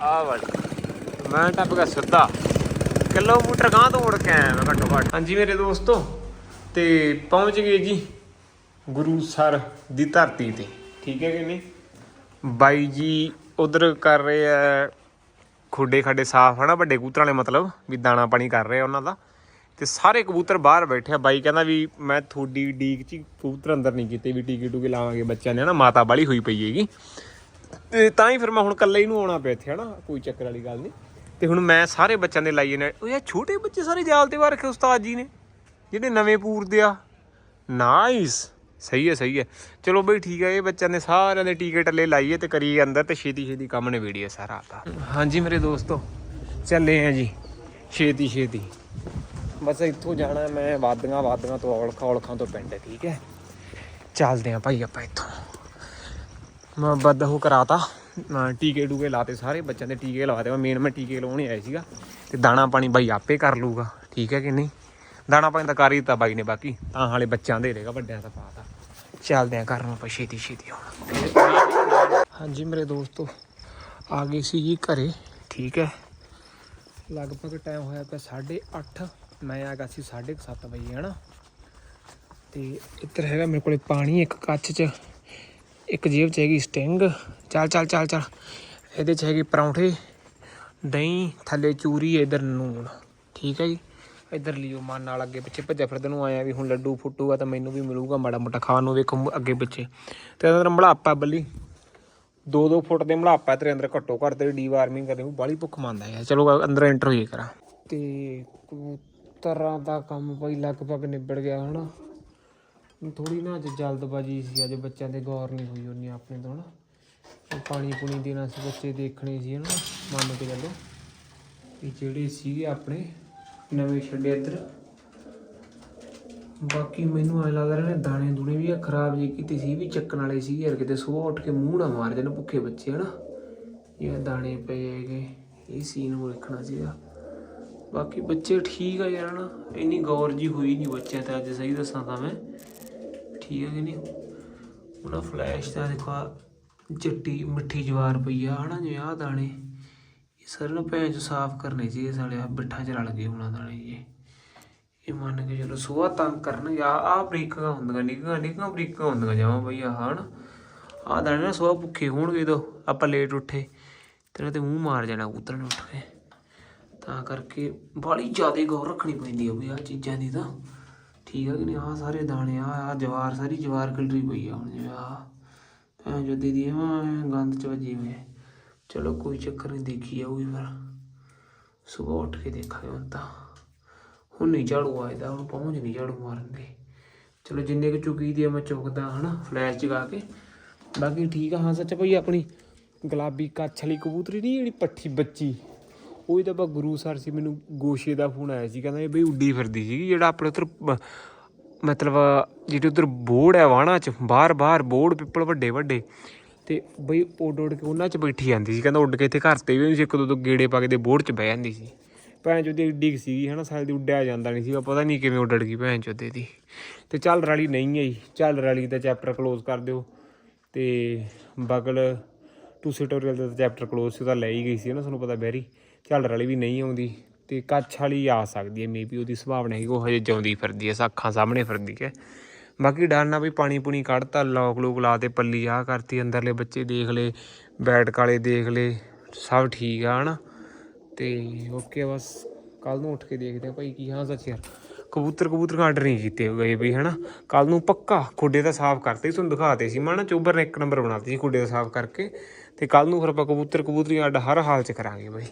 ਆਹ ਵਾਲੀ। ਮੈਂ ਟੱਪ ਗਿਆ ਸਿੱਧਾ। ਕਿਲੋਮੀਟਰ ਗਾਂ ਤੋਂ ਮੁੜ ਕੇ ਆਇਆ ਮੈਂ ਘੱਟੋ ਘੱਟ ਹਾਂਜੀ ਮੇਰੇ ਦੋਸਤੋ, ਤੇ ਪਹੁੰਚ ਗਏ ਜੀ ਗੁਰੂ ਸਰ ਦੀ ਧਰਤੀ ਤੇ। ਠੀਕ ਹੈ ਕਿ ਨਹੀਂ? ਬਾਈ ਜੀ, ਉਧਰ ਕਰ ਰਹੇ ਆ ਖੋਡੇ ਖਾਡੇ ਸਾਫ਼, ਹਨਾ, ਵੱਡੇ ਕਬੂਤਰਾਂ ਵਾਲੇ ਮਤਲਬ, ਵੀ ਦਾਣਾ ਪਾਣੀ ਕਰ ਰਹੇ ਆ ਉਹਨਾਂ ਦਾ। ਤੇ ਸਾਰੇ ਕਬੂਤਰ ਬਾਹਰ ਬੈਠੇ ਆ। ਬਾਈ ਕਹਿੰਦਾ ਵੀ ਮੈਂ ਥੋੜੀ ਡੀਕ ਚ ਹੀ ਕਬੂਤਰ ਅੰਦਰ ਨਹੀਂ ਕੀਤੇ, ਵੀ ਟੀਕੇ ਟੂਕੇ ਲਾਵਾਂਗੇ ਬੱਚਿਆਂ ਨੇ ਹਨਾ, ਮਾਤਾ ਬਾਲੀ ਹੋਈ ਪਈ ਹੈਗੀ। ਤੇ ਤਾਂ ਹੀ ਫਿਰ ਮੈਂ ਹੁਣ ਇਕੱਲੇ ਹੀ ਨੂੰ ਆਉਣਾ ਪਿਆ ਇੱਥੇ, ਹਨਾ, ਕੋਈ ਚੱਕਰ ਵਾਲੀ ਗੱਲ ਨਹੀਂ। ਤੇ ਹੁਣ ਮੈਂ ਸਾਰੇ ਬੱਚਿਆਂ ਦੇ ਲਾਈਏ ਨੇ ਉਹ ਯਾਰ ਛੋਟੇ ਬੱਚੇ ਸਾਰੇ ਜਾਲ ਤੇ ਵਾਰ ਰੱਖੇ ਉਸਤਾਦ ਜੀ ਨੇ, ਜਿਹੜੇ ਨਵੇਂ ਪੂਰਦੇ ਆ। ਨਾਈਸ ਸਹੀ ਹੈ ਸਹੀ ਹੈ। ਚਲੋ ਬਈ ਠੀਕ ਹੈ, ਇਹ ਬੱਚਿਆਂ ਨੇ ਸਾਰਿਆਂ ਦੇ ਟੀਕੇ ਟੱਲੇ ਲਾਈਏ ਤੇ ਕਰੀਏ ਅੰਦਰ ਤੇ ਛੇਤੀ ਛੇਤੀ ਕੰਮ ਨੇ ਵੀਡੀਓ ਸਾਰਾ ਆਪਾਂ ਹਾਂਜੀ ਮੇਰੇ ਦੋਸਤੋ, ਚੱਲੇ ਆ ਜੀ, ਛੇਤੀ ਛੇਤੀ। ਬਸ ਇੱਥੋਂ ਜਾਣਾ, ਮੈਂ ਵਾਦੀਆਂ ਵਾਦੀਆਂ ਤੋਂ ਔਲਖਾਂ ਔਲਖਾਂ ਤੋਂ ਪਿੰਡ, ਠੀਕ ਹੈ। ਚੱਲਦੇ ਆ ਭਾਈ ਆਪਾਂ ਇੱਥੋਂ। ਮੈਂ ਬੱਦ ਉਹ ਕਰਾਤਾ ਅਹ ਟੀਕੇ ਟੂਕੇ ਲਾਤੇ ਸਾਰੇ, ਬੱਚਿਆਂ ਦੇ ਟੀਕੇ ਲਵਾਤੇ ਮੈਂ ਮੇਨ ਮੈਂ ਟੀਕੇ ਲਾਉਣੇ ਹੀ ਆਇਆ ਸੀਗਾ, ਤੇ ਦਾਣਾ ਪਾਣੀ ਬਾਈ ਆਪੇ ਕਰ ਲੂਗਾ ਠੀਕ ਹੈ ਕਿ ਨਹੀਂ? ਦਾਣਾ ਪਾਣੀ ਤਾਂ ਕਰ ਹੀ ਦਿੱਤਾ ਬਾਈ ਨੇ ਬਾਕੀ, ਤਾਂ ਹਾਲੇ ਬੱਚਿਆਂ ਦੇ ਰਹੇਗਾ, ਵੱਡਿਆਂ ਦਾ ਪਾਤਾ ਚੱਲਦੇ ਆ ਘਰ ਨੂੰ ਆਪਾਂ ਛੇਤੀ ਛੇਤੀ ਹੁਣ ਹਾਂਜੀ ਮੇਰੇ ਦੋਸਤੋ ਆ ਗਏ ਸੀ ਜੀ ਘਰੇ। ਠੀਕ ਹੈ। ਲਗਭਗ ਟਾਈਮ ਹੋਇਆ ਪਿਆ 8:30 ਮੈਂ ਆ ਗਿਆ ਸੀ 7:30 ਵਜੇ ਹਨਾ? ਤੇ ਇੱਧਰ ਹੈਗਾ ਮੇਰੇ ਕੋਲੇ ਪਾਣੀ ਇੱਕ ਕੱਚ 'ਚ ਇੱਕ ਜੇਬ 'ਚ ਹੈਗੀ ਸਟਿੰਗ। ਚੱਲ ਚੱਲ ਚੱਲ ਚੱਲ। ਇਹਦੇ 'ਚ ਹੈਗੀ ਪਰੌਂਠੇ ਦਹੀਂ ਥੱਲੇ ਚੂਰੀ ਇੱਧਰ ਨੂਣ। ਠੀਕ ਹੈ ਜੀ? ਇੱਧਰ ਲਿਓ ਮਨ ਨਾਲ ਅੱਗੇ ਪਿੱਛੇ ਭੱਜਿਆ ਫਿਰਦੇ ਨੂੰ ਆਇਆ ਵੀ ਹੁਣ ਲੱਡੂ ਫੁੱਟੂਗਾ ਤਾਂ ਮੈਨੂੰ ਵੀ ਮਿਲੂਗਾ ਮਾੜਾ ਮੋਟਾ ਖਾਣ ਨੂੰ ਵੇਖੋ ਅੱਗੇ ਪਿੱਛੇ। ਤੇ ਅੰਦਰ ਮਲਾਪਾ ਬੱਲੀ। 2-2 ਫੁੱਟ ਦੇ ਮਲਾਪਾ ਤੇਰੇ ਅੰਦਰ ਘੱਟੋ ਘੱਟ ਤੇਰੀ ਡੀਵਾਰਮਿੰਗ ਕਰਨੀ ਉਹ ਬਾਲੀ ਭੁੱਖ ਮੰਨਦਾ ਹੈ ਚਲੋ ਅੰਦਰ ਐਂਟਰ ਹੋਈਏ ਕਰਾਂ ਤੇ ਕਬੂਤਰਾਂ ਦਾ ਕੰਮ ਬਈ ਲਗਭਗ ਨਿਬੜ ਗਿਆ ਹਨਾ। ਥੋੜੀ ਨਾ ਅੱਜ ਜਲਦਬਾਜੀ ਸੀ, ਅੱਜ ਬੱਚਿਆਂ ਦੇ ਗੌਰ ਨਹੀਂ ਹੋਈ ਉਹਨੀ ਆਪਣੇ ਤੋਂ ਹਨਾ। ਪਾਣੀ ਪੁਣੀ ਦੇਣਾ ਸੀ, ਬੱਚੇ ਦੇਖਣੇ ਸੀ ਹਨਾ, ਮੰਨ ਕੇ ਚੱਲੋ। ਵੀ ਜਿਹੜੇ ਸੀਗੇ ਆਪਣੇ ਨਵੇਂ ਛੱਡੇ ਇੱਧਰ। ਬਾਕੀ ਮੈਨੂੰ ਐ ਲੱਗਦਾ ਰਿਹਾ ਨੇ ਦਾਣੇ ਦੂਣੇ ਵੀ ਆ, ਖਰਾਬ ਜੀ ਕੀਤੀ ਸੀ ਇਹ ਵੀ ਚੱਕਣ ਵਾਲੇ ਸੀ ਯਾਰ ਕਿਤੇ ਸਵੇਰ ਉੱਠ ਕੇ ਮੂੰਹ ਨਾ ਮਾਰ ਜਾਣ ਭੁੱਖੇ ਬੱਚੇ, ਹਨਾ। ਇਹ ਦਾਣੇ ਪਏ ਹੈਗੇ, ਇਹ ਸੀਨ ਨੂੰ ਵੇਖਣਾ ਸੀਗਾ। ਬਾਕੀ ਬੱਚੇ ਠੀਕ ਆ ਯਾਰ, ਹਨਾ। ਇੰਨੀ ਗੌਰ ਜੀ ਹੋਈ ਨਹੀਂ ਬੱਚਿਆਂ ਤੇ ਅੱਜ, ਸਹੀ ਦੱਸਾਂ ਤਾਂ ਮੈਂ। ਠੀਕ ਹੈ ਕਿ ਨਹੀਂ? ਉਹਨਾਂ ਫਲੈਸ਼ ਦਾ ਦੇਖੋ ਚਿੱਟੀ ਮਿੱਠੀ ਜਵਾਰ ਪਈ ਆ, ਹਨਾ, ਜਿਵੇਂ ਆਹ ਦਾਣੇ। ਸਰ ਨਾ ਭੈਣ ਚ ਸਾਫ਼ ਕਰਨੇ ਸੀ, ਇਹ ਸਾਲੇ ਆਹ ਬਿੱਠਾਂ ਚ ਰਲ ਗਏ ਉਹਨਾਂ ਦਾਣੇ ਇਹ। ਇਹ ਮੰਨ ਕੇ ਚਲੋ ਸੁਆ ਤੰਗ ਕਰਨ ਜਾਂ ਆਹ ਬਰੀਕਾਂ ਹੁੰਦੀਆਂ ਨਿੱਕੀਆਂ ਨਿੱਕੀਆਂ ਬਰੀਕਾਂ ਹੁੰਦੀਆਂ ਜਾਵਾਂ ਬਈ ਆਹ ਹਨਾ ਆਹ ਦਾਣੇ ਨਾ ਸੁਆ ਭੁੱਖੇ ਹੋਣਗੇ ਜਦੋਂ ਆਪਾਂ ਲੇਟ ਉੱਠੇ, ਤੇਰੇ ਤੇ ਮੂੰਹ ਮਾਰ ਜਾਣਾ ਕਬੂਤਰ ਨੇ ਉੱਠ ਕੇ। ਤਾਂ ਕਰਕੇ ਬੜੀ ਜ਼ਿਆਦਾ ਗੌਰ ਰੱਖਣੀ ਪੈਂਦੀ ਆ ਵੀ ਆਹ ਚੀਜ਼ਾਂ ਦੀ ਤਾਂ। ਠੀਕ ਆ ਕਿ ਨਹੀਂ? ਆਹ ਸਾਰੇ ਦਾਣੇ ਆ ਆ ਜਵਾਰ, ਸਾਰੀ ਜਵਾਰ ਕਲਰੀ ਪਈ ਆ ਹੁਣ, ਜਿਵੇਂ ਆ ਭੈਣ ਜੋ ਦੀਦੀ ਹਾਂ ਗੰਦ ਚ ਵੱਜੀ ਹੋਈ ਚਲੋ ਕੋਈ ਚੱਕਰ ਨਹੀਂ, ਦੇਖੀ ਜਾਊਗੀ ਫਿਰ। ਸਵੇਰ ਉੱਠ ਕੇ ਦੇਖਾਂਗੇ ਹੁਣ ਤਾਂ। ਹੁਣ ਨਹੀਂ ਝਾੜੂ ਆਇਦਾ ਹੁਣ ਪਹੁੰਚ ਨਹੀਂ ਝਾੜੂ ਮਾਰਨ ਦੀ। ਚਲੋ ਜਿੰਨੇ ਕੁ ਚੁੱਕੀ ਦੀ ਆ, ਮੈਂ ਚੁੱਕਦਾ, ਹਨਾ ਫਲੈਸ਼ ਜਗਾ ਕੇ। ਬਾਕੀ ਠੀਕ ਆ, ਹਾਂ, ਸੱਚ ਭਈ, ਆਪਣੀ ਗੁਲਾਬੀ ਕੱਛ ਵਾਲੀ ਕਬੂਤਰੀ ਨਹੀਂ ਜਿਹੜੀ ਪੱਠੀ ਬੱਚੀ? ਉਹ ਹੀ ਤਾਂ ਆਪਾਂ ਗੁਰੂ ਸਰ ਸੀ, ਮੈਨੂੰ ਗੋਸ਼ੇ ਦਾ ਫੋਨ ਆਇਆ ਸੀ, ਕਹਿੰਦਾ ਇਹ ਬਈ ਉੱਡੀ ਫਿਰਦੀ ਸੀ ਜਿਹੜਾ ਆਪਣੇ ਉੱਧਰ ਮਤਲਬ, ਜਿਹੜੇ ਉੱਧਰ ਬੋੜ ਹੈ ਵਾਣਾ ਚ ਬਾਹਰ ਬਾਹਰ ਬੋੜ, ਪਿੱਪਲ ਵੱਡੇ ਵੱਡੇ ਤੇ ਬਈ ਉੱਡ ਉੱਡ ਕੇ ਉਹਨਾਂ ਚ ਬੈਠੀ ਜਾਂਦੀ ਸੀ। ਕਹਿੰਦਾ ਉੱਡ ਕੇ ਇੱਥੇ ਘਰ ਤੇ ਵੀ ਨਹੀਂ ਇੱਕ ਦੋ ਦੋ ਗੇੜੇ ਪਾ ਕੇ ਤੇ ਬੋੜ ਚ ਬਹਿ ਜਾਂਦੀ ਸੀ। ਭੈਣ ਚੋਦੀ ਏਡੀ ਕੁ ਸੀਗੀ ਹਨਾ, ਸਾਲ ਦੀ ਉੱਡਿਆ ਜਾਂਦਾ ਨਹੀਂ ਸੀਗਾ ਪਤਾ ਨਹੀਂ ਕਿਵੇਂ ਉੱਡੜ ਗਈ ਭੈਣ ਚੋਦੇ ਦੀ ਤੇ ਚੱਲ ਰਲੀ ਨਹੀਂ ਹੈ ਜੀ ਚੱਲ ਰਲੀ ਦਾ ਚੈਪਟਰ ਕਲੋਜ਼ ਕਰ ਦਿਓ। ਤੇ ਬਗਲ ਟਿਊਟੋਰੀਅਲ ਦਾ ਚੈਪਟਰ ਕਲੋਜ਼ ਸੀ, ਉਹਦਾ ਲੈ ਹੀ ਗਈ ਸੀ ਨਾ ਤੁਹਾਨੂੰ ਪਤਾ ਬੈਰੀ ਝੱਲ ਵਾਲੀ ਵੀ ਨਹੀਂ ਆਉਂਦੀ। ਤੇ ਕੱਛ ਵਾਲੀ ਆ ਸਕਦੀ ਹੈ ਮੇਬੀ ਉਹਦੀ ਸੰਭਾਵਨਾ ਹੈ ਕਿ ਉਹ ਹਜੇ ਜਿਉਂਦੀ ਫਿਰਦੀ ਹੈ ਅੱਖਾਂ ਸਾਹਮਣੇ ਫਿਰਦੀ ਹੈ। ਬਾਕੀ ਡਰ ਨਾ ਵੀ ਪਾਣੀ ਪੂਣੀ ਕੱਢਤਾ ਲੋਕ ਲੋਕ ਲਾ ਤੇ ਪੱਲੀ ਆ ਕਰਤੀ, ਅੰਦਰਲੇ ਬੱਚੇ ਦੇਖ ਲਏ ਬੈਟ ਕਾਲੇ ਦੇਖ ਲਏ, ਸਭ ਠੀਕ ਆ, ਹਨਾ? ਤੇ ਓਕੇ ਬਸ ਕੱਲ ਨੂੰ ਉੱਠ ਕੇ ਦੇਖਦੇ ਆ ਭਾਈ ਕੀ ਹਾਂ ਸੱਚ ਯਾਰ। ਕਬੂਤਰ ਕਬੂਤਰ ਆਰਡਰ ਨਹੀਂ ਕੀਤੇ ਗਏ ਬਈ ਹਨਾ? ਕੱਲ ਨੂੰ ਪੱਕਾ ਖੁੱਡੇ ਦਾ ਸਾਫ਼ ਕਰਤੇ ਤੁਹਾਨੂੰ ਦਿਖਾਤੇ ਸੀ, ਮੈਂ ਨਾ ਚੋਬਰ ਨੇ ਇੱਕ ਨੰਬਰ ਬਣਾਤੀ ਸੀ ਖੁੱਡੇ ਦਾ ਸਾਫ਼ ਕਰਕੇ, ਤੇ ਕੱਲ ਨੂੰ ਫਿਰ ਆਪਾਂ ਕਬੂਤਰ ਕਬੂਤਰੀ ਅੱਡ ਹਰ ਹਾਲ ਚ ਕਰਾਂਗੇ ਬਾਈ।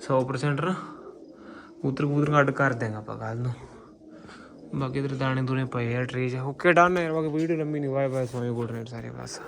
100% ਨਾ ਕਬੂਤਰ ਕਬੂਤਰ ਅੱਡ ਕਰ ਦਿਆਂਗੇ ਆਪਾਂ ਕੱਲ ਨੂੰ। ਬਾਕੀ ਇਧਰ ਦਾਣੇ ਦੂਣੇ ਪਏ ਆ ਟਰੇ 'ਚ ਓਕੇ ਡਨ ਹੈ ਬਾਕੀ ਵੀਡੀਓ ਲੰਮੀ ਨਹੀਂ ਵਾਏ ਬਾਏ ਸੋਏ ਗੁੱਡ ਨਾਈਟ ਸਾਰੇ ਬਸ।